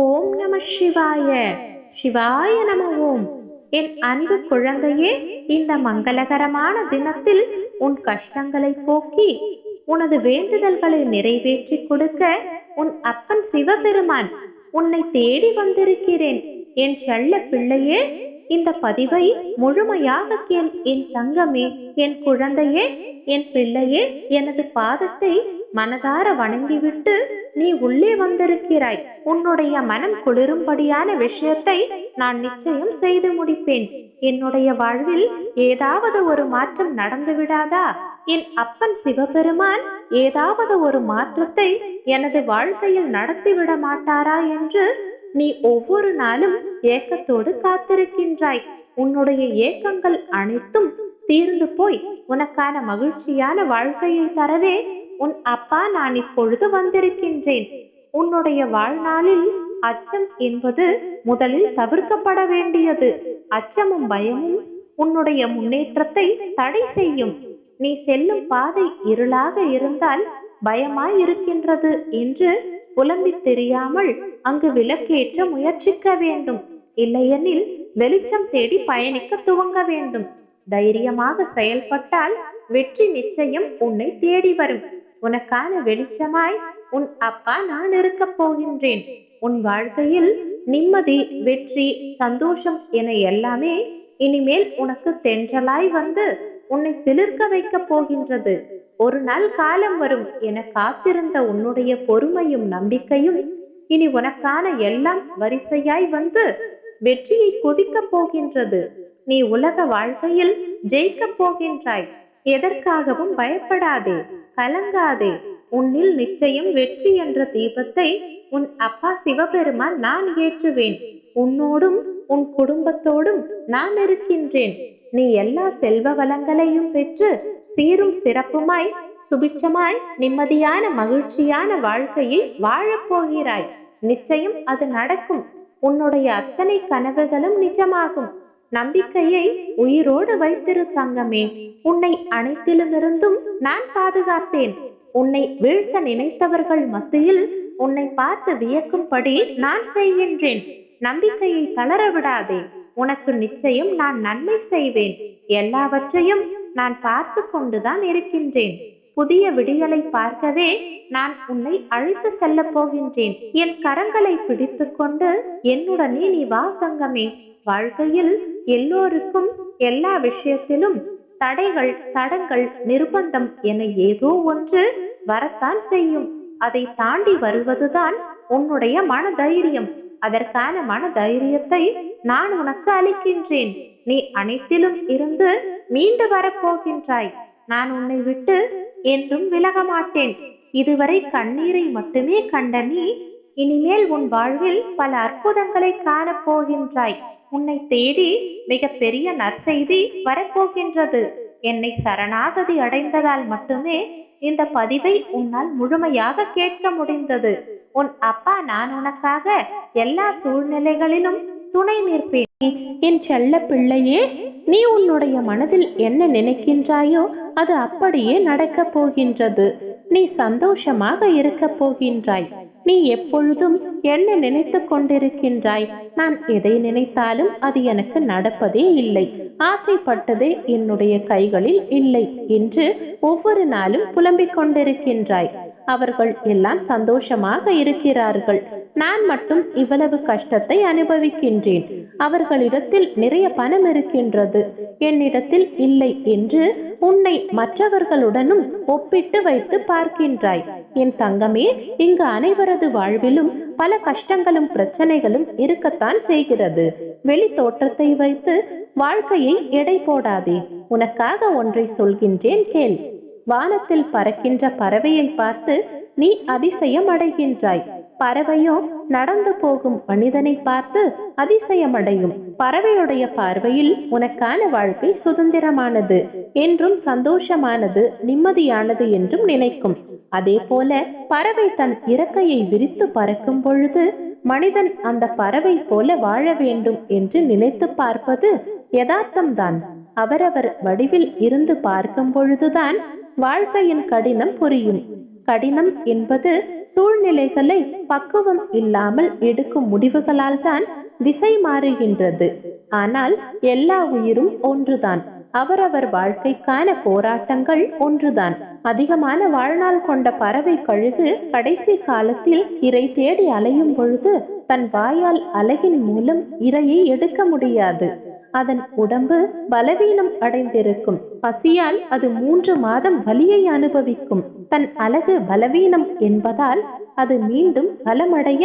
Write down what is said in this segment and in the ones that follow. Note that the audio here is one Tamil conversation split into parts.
ஓம் நம சிவாய. சிவாய நம ஓம். என் அன்பு குழந்தையே இந்த மங்களகரமான தினத்தில் உன் கஷ்டங்களை போக்கி உனது வேண்டுதல்களை நிறைவேற்றி கொடுக்க உன் அப்பன் சிவபெருமான் உன்னை தேடி வந்திருக்கிறேன். என் செல்ல பிள்ளையே இந்த பதிவை முழுமையாக கேள். என் தங்கமே என் குழந்தையே என் பிள்ளையே எனது பாதத்தை மனதார வணங்கிவிட்டு நீ உள்ளே வந்திருக்கிறாய். உன்னுடைய மனம் குளிரும்படியான விஷயத்தை நான் நிச்சயம் செய்து முடிப்பேன். என்னுடைய வாழ்வில் ஏதாவது ஒரு மாற்றம் நடந்து விடாதா? என் அப்பன் சிவபெருமான் ஏதாவது ஒரு மாற்றத்தை எனது வாழ்க்கையில் நடத்திவிட மாட்டாரா என்று நீ ஒவ்வொரு நாளும் ஏக்கத்தோடு காத்திருக்கின்றாய். உன்னுடைய ஏக்கங்கள் அனைத்தும் தீர்ந்து போய் உனக்கான மகிழ்ச்சியான வாழ்க்கையை தரவே உன் அப்பா நான் இப்பொழுது வந்திருக்கின்றேன். உன்னுடைய வாழ்நாளில் அச்சம் என்பது முதலில் தவிர்க்கப்பட வேண்டியது. அச்சமும் பயமும் உன்னுடைய முன்னேற்றத்தை தடை செய்யும். நீ செல்லும் பாதை இருளாக இருந்தால் பயமாய் இருக்கின்றது என்று புலம்பித் தெரியாமல் அங்கு விளக்கேற்ற முயற்சிக்க வேண்டும். இல்லையெனில் வெளிச்சம் தேடி பயணிக்க துவங்க வேண்டும். தைரியமாக செயல்பட்டால் வெற்றி நிச்சயம் உன்னை தேடி வரும். உனக்கான வெளிச்சமாய் உன் அப்பா நான் இருக்க போகின்றேன். உன் வாழ்க்கையில் நிம்மதி வெற்றி சந்தோஷம் என எல்லாமே இனிமேல் உனக்கு தென்றலாய் வந்து உன்னை சிலிர்க்க வைக்கப் போகின்றது. ஒரு நாள் காலம் வரும். என காத்திருந்த உன்னுடைய பொறுமையும் நம்பிக்கையும் இனி உனக்கான எல்லாம் வரிசையாய் வந்து வெற்றியை கொதிக்கப் போகின்றது. நீ உலக வாழ்க்கையில் ஜெயிக்கப் போகின்றாய். எதற்காகவும் பயப்படாதே. கலங்காதே. உன்னில் நிச்சயம் வெற்றி என்ற தீபத்தை உன் அப்பா சிவபெருமான் நான் ஏற்றுவேன். உன்னோடும் உன் குடும்பத்தோடும் நான் இருக்கின்றேன். நீ எல்லா செல்வ வளங்களையும் பெற்று சீரும் சிறப்புமாய் சுபிட்சமாய் நிம்மதியான மகிழ்ச்சியான வாழ்க்கையை வாழப்போகிறாய் நிச்சயம் அது நடக்கும். உன்னுடைய அத்தனை கனவுகளும் நிஜமாகும். நம்பிக்கையை உயிரோடு வைத்திரு தங்கமே. உன்னை அனைத்திலுமிருந்தும் நான் பாதுகாப்பேன். உன்னை வீழ்த்த நினைத்தவர்கள் மத்தியில் உன்னை பார்த்து வியக்கும்படி நான் செய்கின்றேன். நம்பிக்கையை தளர விடாதே. உனக்கு நிச்சயம் நான் நன்மை செய்வேன். எல்லாவற்றையும் நான் பார்த்து கொண்டுதான் இருக்கின்றேன். புதிய விடியலை பார்க்கவே நான் உன்னை அழைத்து செல்ல போகின்றேன். என் கரங்களை பிடித்துக்கொண்டு என்னுடனே நீ வா தங்கமே. வாழ்க்கையில் எல்லோருக்கும் எல்லா விஷயத்திலும் தடைகள் தடங்கள் நிர்பந்தம் என ஏதோ ஒன்று வரத்தான் செய்யும். அதை தாண்டி வருவதுதான் உன்னுடைய மன தைரியம் அதற்கான மன தைரியத்தை நான் உனக்கு அளிக்கின்றேன். நீ அனைத்திலும் இருந்து மீண்டு வரப்போகின்றாய். நான் உன்னை விட்டு என்றும் விலக மாட்டேன் இதுவரை கண்ணீரை மட்டுமே கண்ட நீ இனிமேல் உன் வாழ்வில் பல அற்புதங்களை காணப் போகின்றாய் உன்னை தேடி மிக பெரிய நற்செய்தி வரப்போகின்றது. என்னை சரணாகதி அடைந்ததால் மட்டுமே இந்த பதிவை உன்னால் முழுமையாக கேட்க முடிந்தது. உன் அப்பா நான் உனக்காக எல்லா சூழ்நிலைகளிலும் துணை நிற்பேன். என் செல்ல பிள்ளையே நீ உன்னுடைய மனதில் என்ன நினைக்கின்றாயோ அது அப்படியே நடக்கப் போகின்றது. நீ சந்தோஷமாக இருக்கப் போகின்றாய். நீ எப்பொழுதும் என்ன நினைத்து கொண்டிருக்கின்றாய்? நான் எதை நினைத்தாலும் அது எனக்கு நடப்பதே இல்லை. ஆசைப்பட்டதே என்னுடைய கைகளில் இல்லை என்று ஒவ்வொரு நாளும் புலம்பிக் கொண்டிருக்கின்றாய். அவர்கள் எல்லாம் சந்தோஷமாக இருக்கிறார்கள். நான் மட்டும் இவ்வளவு கஷ்டத்தை அனுபவிக்கின்றேன். அவர்களிடத்தில் நிறைய பணம் இருக்கின்றது. என்னிடத்தில் இல்லை என்று உன்னை மற்றவர்களுடனும் ஒப்பிட்டு வைத்து பார்க்கின்றாய். என் தங்கமே இங்கு அனைவரது வாழ்விலும் பல கஷ்டங்களும் பிரச்சனைகளும் இருக்கத்தான் செய்கிறது. வெளி தோற்றத்தை வைத்து வாழ்க்கையை எடை போடாதே. உனக்காக ஒன்றை சொல்கின்றேன் கேள். வானத்தில் பறக்கின்ற பறவையை பார்த்து நீ அதிசயம் அடைகின்றாய் பறவையோ நடந்து போகும் மனிதனை பார்த்து அதிசயமடையும். பறவையுடைய பார்வையில் உனக்கான வாழ்க்கை சுதந்திரமானது என்றும் சந்தோஷமானது நிம்மதியானது என்றும் நினைக்கும். அதே போல பறவை தன் இறக்கையை விரித்து பறக்கும் பொழுது மனிதன் அந்த பறவை போல வாழ வேண்டும் என்று நினைத்து பார்ப்பது யதார்த்தம்தான். அவரவர் வடிவில் இருந்து பார்க்கும் பொழுதுதான் வாழ்க்கையின் கடினம் புரியும். கடினம் என்பது சூழ்நிலைகளை பக்குவம் இல்லாமல் எடுக்கும் முடிவுகளால் தான் திசை மாறுகின்றது. ஆனால் எல்லா உயிரும் ஒன்றுதான். அவரவர் வாழ்க்கைக்கான போராட்டங்கள் ஒன்றுதான். அதிகமான வாழ்நாள் கொண்ட பறவை கழுகு கடைசி காலத்தில் இரை தேடி அலையும் பொழுது தன் வாயால் அலகின் மூலம் இரையை எடுக்க முடியாது. அதன் உடம்பு பலவீனம் அடைந்திருக்கும். பசியால் அது மூன்று மாதம் வலியை அனுபவிக்கும். தன் அலகு பலவீனம் என்பதால் அது மீண்டும் பலமடைய.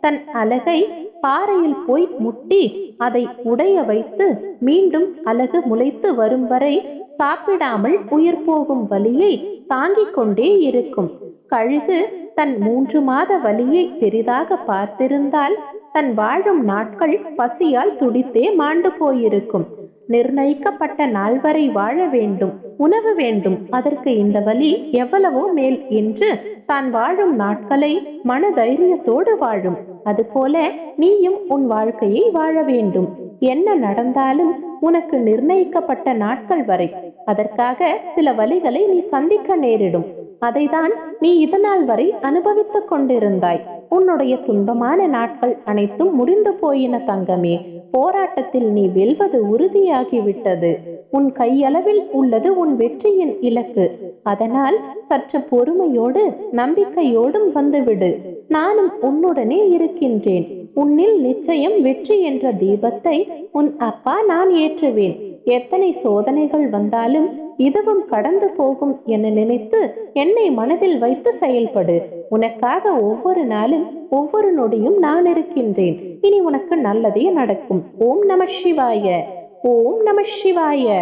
தன் அலகை பாறையில் போய் முட்டி அதை உடைய வைத்து மீண்டும் அலகு முளைத்து வரும் வரை சாப்பிடாமல் உயிர் போகும் வலியை தாங்கிக் கொண்டே இருக்கும். கழுகு தன் மூன்று மாத வலியை பெரிதாக பார்த்திருந்தால் தன் வாழும் நாட்கள் பசியால் துடித்தே மாண்டு போயிருக்கும். நிர்ணயிக்கப்பட்ட நாள் வரை வாழ வேண்டும் உணவு வேண்டும். அதற்கு இந்த வலி எவ்வளவோ மேல் என்று தான் வாழும் நாட்களை மன தைரியத்தோடு வாழும். அதுபோல நீயும் உன் வாழ்க்கையை வாழ வேண்டும். என்ன நடந்தாலும் உனக்கு நிர்ணயிக்கப்பட்ட நாட்கள் வரை. அதற்காக சில வழிகளை நீ சந்திக்க நேரிடும். அதைதான் நீ இதனால் வரை அனுபவித்துக் கொண்டிருந்தாய். உன்னுடைய துன்பமான நாட்கள் அனைத்தும் முடிந்து போயின தங்கமே. போராட்டத்தில் நீ வெல்வது உறுதியாகிவிட்டது. உன் கையளவில் உள்ளது உன் வெற்றியின் இலக்கு. அதனால் சற்று பொறுமையோடு நம்பிக்கையோடும் வந்துவிடு. நானும் உன்னுடனே இருக்கின்றேன். உன்னில் நிச்சயம் வெற்றி என்ற தீபத்தை உன் அப்பா நான் ஏற்றுவேன். எத்தனை சோதனைகள் வந்தாலும் இதுவும் கடந்து போகும் என நினைத்து என்னை மனதில் வைத்து செயல்படு. உனக்காக ஒவ்வொரு நாளும் ஒவ்வொரு நொடியும் நான் இருக்கின்றேன். இனி உனக்கு நல்லதே நடக்கும். ஓம் நம சிவாய. ஓம் நம சிவாய.